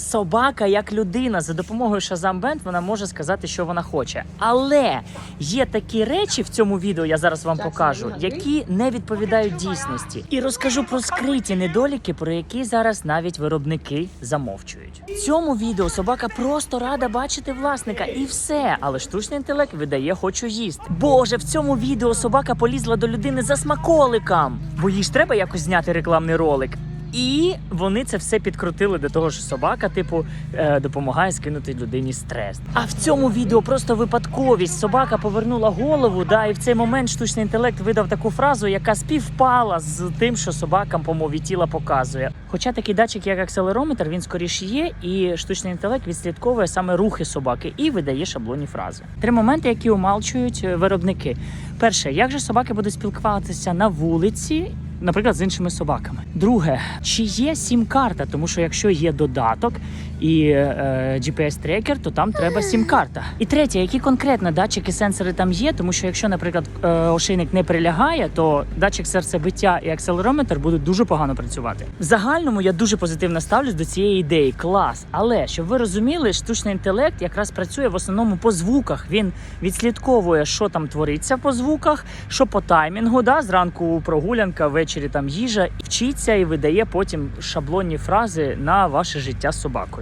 Собака, як людина, за допомогою Shazam Band вона може сказати, що вона хоче. Але є такі речі в цьому відео, я зараз вам покажу, які не відповідають дійсності. І розкажу про скриті недоліки, про які зараз навіть виробники замовчують. В цьому відео собака просто рада бачити власника і все. Але штучний інтелект видає хочу їсти. Боже, в цьому відео собака полізла до людини за смаколиком, бо їй ж треба якось зняти рекламний ролик. І вони це все підкрутили до того, що собака, типу, е, допомагає скинути людині стрес. А в цьому відео просто випадковість. Собака повернула голову, да, і в цей момент штучний інтелект видав таку фразу, яка співпала з тим, що собакам по мові тіла показує. Хоча такий датчик, як акселерометр, він скоріш є, і штучний інтелект відслідковує саме рухи собаки і видає шаблонні фрази. Три моменти, які умалчують е, виробники. Перше, як же собаки будуть спілкуватися на вулиці? Наприклад, з іншими собаками. Друге, чи є сім-карта, тому що якщо є додаток і е, GPS-трекер, то там треба сім-карта. І третє, які конкретно датчики, сенсори там є, тому що якщо, наприклад, е, ошейник не прилягає, то датчик серцебиття і акселерометр будуть дуже погано працювати. В загальному я дуже позитивно ставлюсь до цієї ідеї. Клас. Але щоб ви розуміли, штучний інтелект якраз працює в основному по звуках. Він відслідковує, що там твориться по звуках, що по таймінгу. Да? Зранку прогулянка, ввечері там їжа, вчиться і видає потім шаблонні фрази на ваше життя з собакою.